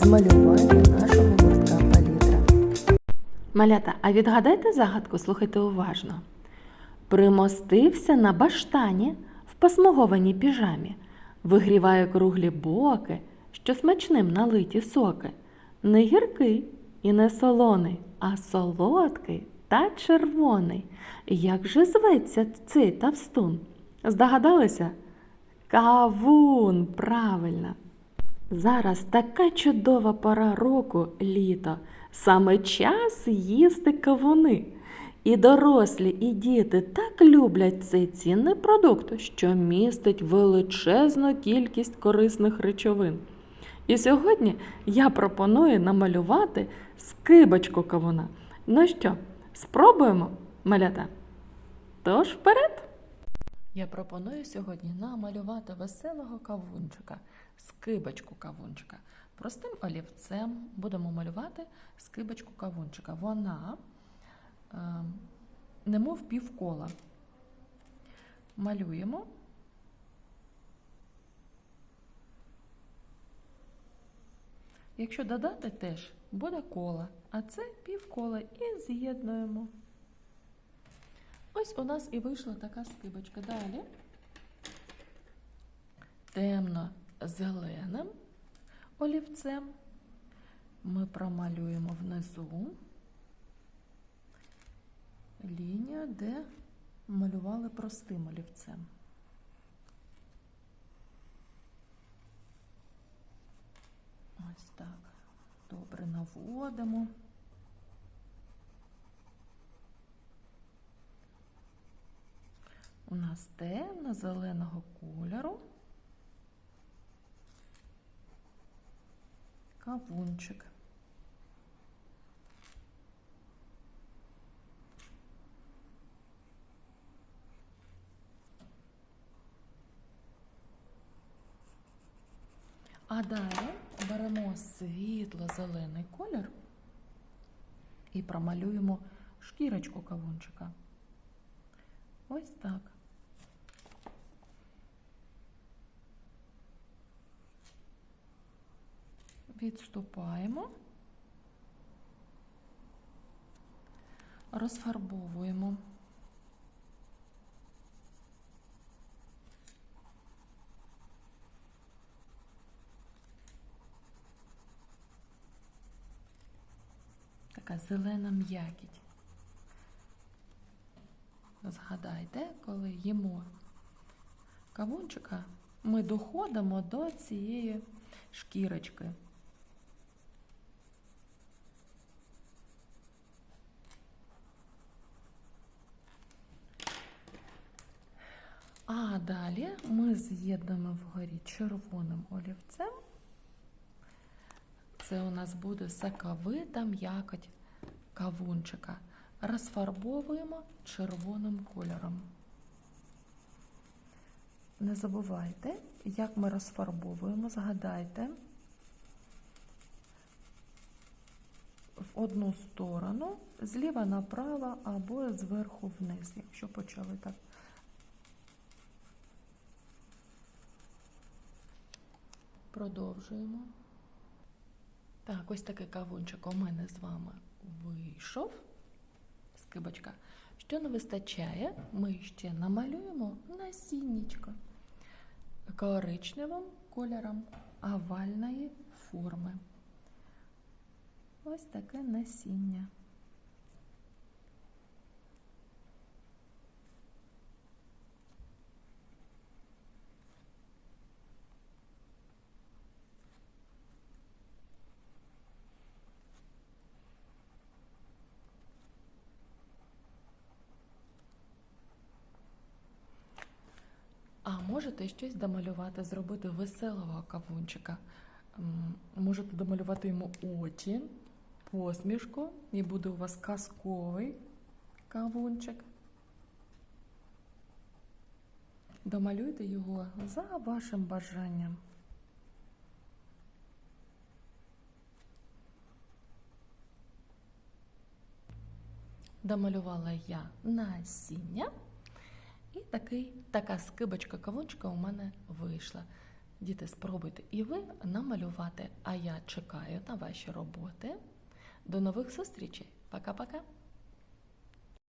для нашого гуртка палітра. Малята, а відгадайте загадку, слухайте уважно. Примостився на баштані в посмугованій піжамі, вигріває круглі боки, що смачним налиті соки. Не гіркий і не солоний, а солодкий та червоний. Як же зветься цей тавстун? Здогадалися? Кавун, правильно. Зараз така чудова пора року літо. Саме час їсти кавуни. І дорослі, і діти так люблять цей цінний продукт, що містить величезну кількість корисних речовин. І сьогодні я пропоную намалювати скибочку кавуна. Ну що, спробуємо, малята? Тож вперед! Я пропоную сьогодні намалювати веселого кавунчика, скибочку кавунчика. Простим олівцем будемо малювати скибочку кавунчика. Вона е, немов півкола. Малюємо. Якщо додати теж буде коло, а це півкола і з'єднуємо. Ось у нас і вийшла така скибочка. Далі темно-зеленим олівцем ми промалюємо внизу лінію, де малювали простим олівцем. Ось так. Добре наводимо. У нас темно-зеленого кольору кавунчик. А далі беремо світло-зелений колір і промалюємо шкірочку кавунчика. Ось так. Відступаємо, розфарбовуємо. Така зелена м'якіть. Згадайте, коли їмо кавунчика, ми доходимо до цієї шкірочки. А далі ми з'єднуємо вгорі червоним олівцем. Це у нас буде соковита м'якоть кавунчика. Розфарбовуємо червоним кольором. Не забувайте, як ми розфарбовуємо, згадайте в одну сторону, зліва направо або зверху вниз, якщо почали так. Продовжуємо. Так, ось такий кавунчик у мене з вами вийшов. Скибочка. Що не вистачає, ми ще намалюємо насіннічко коричневим кольором овальної форми. Ось таке насіння. А можете щось домалювати, зробити веселого кавунчика. Можете домалювати йому очі, посмішку, і буде у вас казковий кавунчик. Домалюйте його за вашим бажанням. Домалювала я насіння. І такий, така скибочка кавунчика у мене вийшла. Діти, спробуйте і ви намалювати, а я чекаю на ваші роботи. До нових зустрічей. Пока-пока.